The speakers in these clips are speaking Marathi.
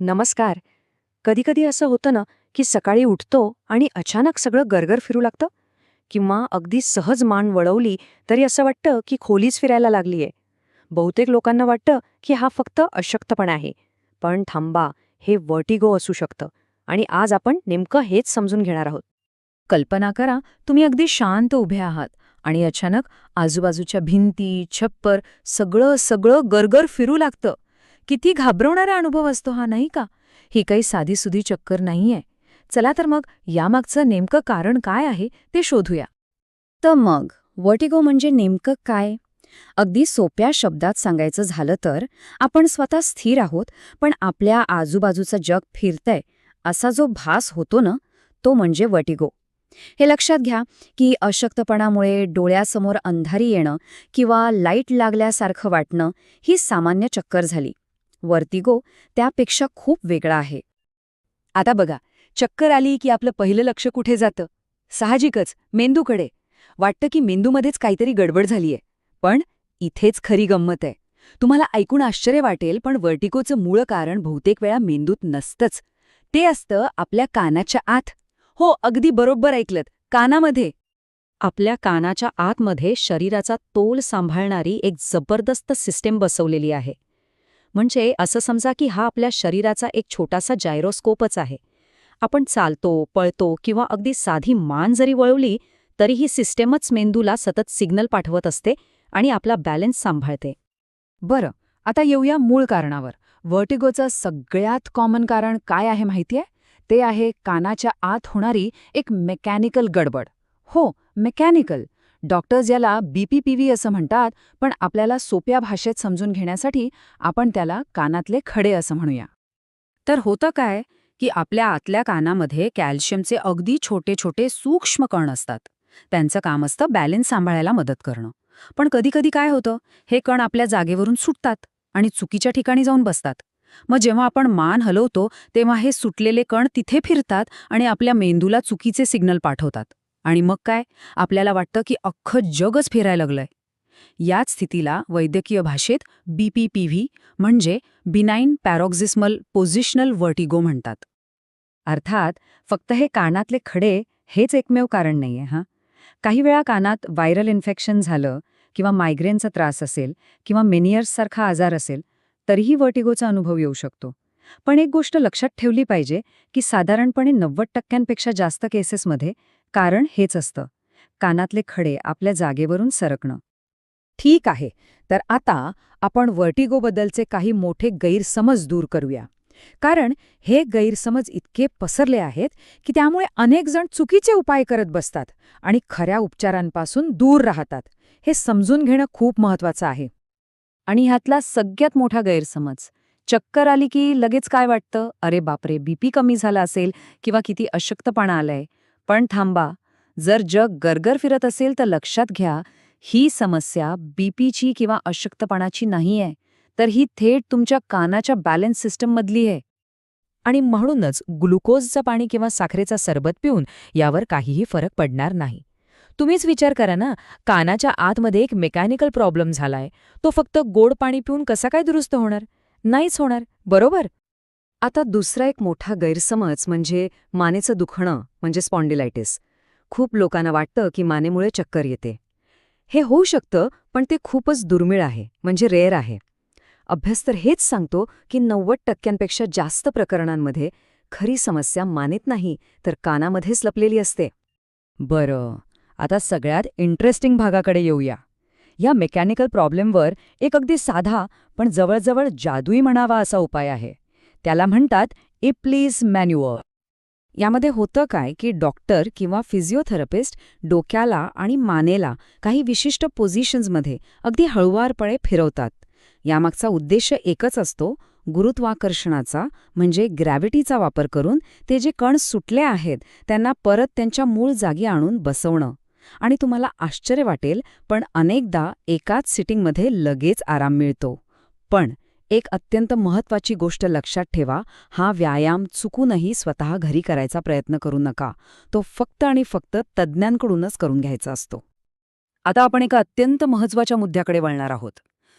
नमस्कार. कधीकधी असं होतं ना की सकाळी उठतो आणि अचानक सगळं गरगर फिरू लागतं? किंवा अगदी सहज मान वळवली तरी असं वाटतं की खोलीच फिरायला लागलीये. बहुतेक लोकांना वाटतं की हा फक्त अशक्तपणा आहे. पण थांबा हे वर्टिगो असू शकतं आणि आज आपण नेमकं हेच समजून घेणार आहोत. कल्पना करा तुम्ही अगदी शांत उभे आहात आणि अचानक आजूबाजूच्या भिंती छप्पर सगळं सगळं गरगर फिरू लागतं. किती घाबरवणारा अनुभव असतो हा नाही का? ही काही साधीसुधी चक्कर नाहीये. चला तर मग यामागचं नेमकं कारण काय आहे ते शोधूया. तर मग वटिगो म्हणजे नेमकं काय? अगदी सोप्या शब्दात सांगायचं झालं तर आपण स्वतः स्थिर आहोत पण आपल्या आजूबाजूचं जग फिरतंय असा जो भास होतो ना तो म्हणजे वटिगो हे लक्षात घ्या की अशक्तपणामुळे डोळ्यासमोर अंधारी येणं किंवा लाइट लागल्यासारखं वाटणं ही सामान्य चक्कर झाली. वर्टिगो त्यापेक्षा खूप वेगळा आहे. आता बघा चक्कर आली की आपलं पहिलं लक्ष कुठे जातं? साहजिकच मेंदूकडे. वाटतं की मेंदूमध्येच काहीतरी गडबड झालीये. पण इथेच खरी गंमत आहे. तुम्हाला ऐकून आश्चर्य वाटेल पण वर्टिकोचं मूळ कारण बहुतेक वेळा मेंदूत नसतंच. ते असतं आपल्या कानाच्या आत. हो अगदी बरोबर ऐकलत. कानामध्ये. आपल्या कानाच्या आतमध्ये शरीराचा तोल सांभाळणारी एक जबरदस्त सिस्टेम बसवलेली आहे. म्हणजे असं समजा की हा आपल्या शरीराचा एक छोटासा जायरोस्कोपच आहे. आपण चालतो पळतो किंवा अगदी साधी मान जरी वळवली तरी ही सिस्टेमच मेंदूला सतत सिग्नल पाठवत असते आणि आपला बॅलन्स सांभाळते. बरं आता येऊया मूळ कारणावर. वर्टिगोचं सगळ्यात कॉमन कारण काय आहे माहितीये? ते आहे कानाच्या आत होणारी एक मेकॅनिकल गडबड. हो मेकॅनिकल डॉक्टर्स याला बीपीपीव्ही असं म्हणतात पण आपल्याला सोप्या भाषेत समजून घेण्यासाठी आपण त्याला कानातले खडे असं म्हणूया. तर होतं काय की आपल्या आतल्या कानामध्ये कॅल्शियमचे अगदी छोटे छोटे सूक्ष्म कण असतात. त्यांचं काम असतं बॅलन्स सांभाळायला मदत करणं. पण कधीकधी काय होतं हे कण आपल्या जागेवरून सुटतात आणि चुकीच्या ठिकाणी जाऊन बसतात. मग जेव्हा आपण मान हलवतो तेव्हा हे सुटलेले कण तिथे फिरतात आणि आपल्या मेंदूला चुकीचे सिग्नल पाठवतात. आणि मग काय? आपल्याला वाटतं की अख्खं जगच फिरायला लागलंय. याच स्थितीला वैद्यकीय भाषेत बीपीपीव्ही म्हणजे बिनाईन पॅरॉक्झिस्मल पोझिशनल वर्टिगो म्हणतात. अर्थात फक्त हे कानातले खडे हेच एकमेव कारण नाहीये हां? काही वेळा कानात व्हायरल इन्फेक्शन झालं किंवा मायग्रेनचा त्रास असेल किंवा मेनियर्ससारखा आजार असेल तरीही वर्टिगोचा अनुभव येऊ शकतो. पण एक गोष्ट लक्षात ठेवली पाहिजे की साधारणपणे नव्वद टक्क्यांपेक्षा जास्त केसेसमध्ये कारण हेच असतं. कानातले खडे आपल्या जागेवरून सरकणं. ठीक आहे तर आता आपण वर्टिगोबद्दलचे काही मोठे गैरसमज दूर करूया. कारण हे गैरसमज इतके पसरले आहेत की त्यामुळे अनेकजण चुकीचे उपाय करत बसतात आणि खऱ्या उपचारांपासून दूर राहतात. हे समजून घेणं खूप महत्वाचं आहे. आणि ह्यातला सगळ्यात मोठा गैरसमज. चक्कर आली की लगेच काय वाटतं? अरे बापरे बीपी कमी झाला असेल किंवा किती अशक्तपणा आलाय. पण थांबा. जर जग गरगर फिरत असेल तर लक्षात घ्या ही समस्या बीपीची किंवा अशक्तपणाची नाहीये तर ही थेट तुमच्या कानाच्या बॅलन्स सिस्टममधली आहे. आणि म्हणूनच ग्लुकोजचं पाणी किंवा साखरेचा सरबत पिऊन यावर काहीही फरक पडणार नाही. तुम्हीच विचार करा ना कानाच्या आतमध्ये एक मेकॅनिकल प्रॉब्लेम झालाय. तो फक्त गोड पाणी पिऊन कसा काय दुरुस्त होणार? नाहीच होणार बरोबर? आता दुसरा एक मोठा गैरसमज म्हणजे मानेचं दुखणं म्हणजे स्पॉन्डिलायटिस. खूप लोकांना वाटतं की मानेमुळे चक्कर येते. हे होऊ शकतं पण ते खूपच दुर्मिळ आहे म्हणजे रेअर आहे. अभ्यास तर हेच सांगतो की नव्वद टक्क्यांपेक्षा जास्त प्रकरणांमध्ये खरी समस्या मानेत नाही तर कानामध्येच लपलेली असते. बरं आता सगळ्यात इंटरेस्टिंग भागाकडे येऊया. या मेकॅनिकल प्रॉब्लेमवर एक अगदी साधा पण जवळजवळ जादूई म्हणावा असा उपाय आहे. त्याला म्हणतात इप्लीज मॅन्युअर. यामध्ये होतं काय की डॉक्टर किंवा फिजिओथेरपिस्ट डोक्याला आणि मानेला काही विशिष्ट पोझिशन्समध्ये अगदी हळुवारपणे फिरवतात. यामागचा उद्देश एकच असतो गुरुत्वाकर्षणाचा म्हणजे ग्रॅव्हिटीचा वापर करून ते जे कण सुटले आहेत त्यांना परत त्यांच्या मूळ जागी आणून बसवणं. आणि तुम्हाला आश्चर्य वाटेल पण अनेकदा एकाच सिटिंगमध्ये लगेच आराम मिळतो. पण एक अत्यंत महत्वाची गोष्ट लक्षात ठेवा हा व्यायाम चुकूनही स्वतः घरी करायचा प्रयत्न करू नका. तो फक्त आणि फक्त तज्ज्ञांकडूनच करून घ्यायचा असतो. आता आपण एका अत्यंत महत्त्वाच्या मुद्द्याकडे वळणार आहोत.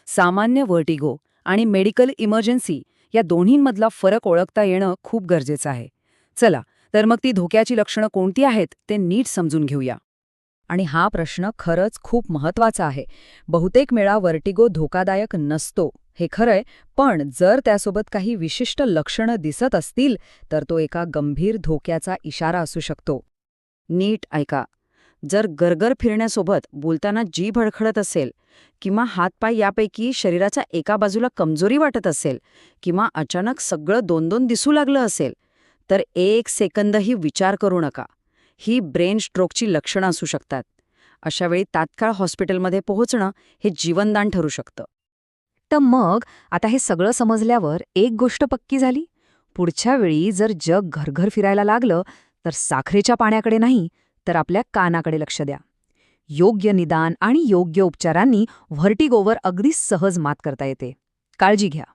सामान्य वर्टिगो आणि मेडिकल इमर्जन्सी या दोन्हींमधला फरक ओळखता येणं खूप गरजेचं आहे. चला तर मग ती धोक्याची लक्षणं कोणती आहेत ते नीट समजून घेऊया. आणि हा प्रश्न खरंच खूप महत्त्वाचा आहे. बहुतेक वेळा वर्टिगो धोकादायक नसतो हे खरंय पण जर त्यासोबत काही विशिष्ट लक्षणं दिसत असतील तर तो एका गंभीर धोक्याचा इशारा असू शकतो. नीट ऐका. जर गरगर फिरण्यासोबत बोलताना जी भडखडत असेल किंवा हातपाय यापैकी शरीराच्या एका बाजूला कमजोरी वाटत असेल किंवा अचानक सगळं दोन दोन दिसू लागलं असेल तर एक सेकंदही विचार करू नका. ही ब्रेन स्ट्रोकची लक्षणं असू शकतात. अशावेळी तात्काळ हॉस्पिटलमध्ये पोहोचणं हे जीवनदान ठरू शकतं. तर मग आता हे सगळं समजल्यावर एक गोष्ट पक्की झाली? पुढच्या वेळी जर जग घरघर फिरायला लागलं तर साखरेच्या पाण्याकडे नाही तर आपल्या कानाकडे लक्ष द्या. योग्य निदान आणि योग्य उपचारांनी व्हर्टिगोवर अगदी सहज मात करता येते. काळजी घ्या.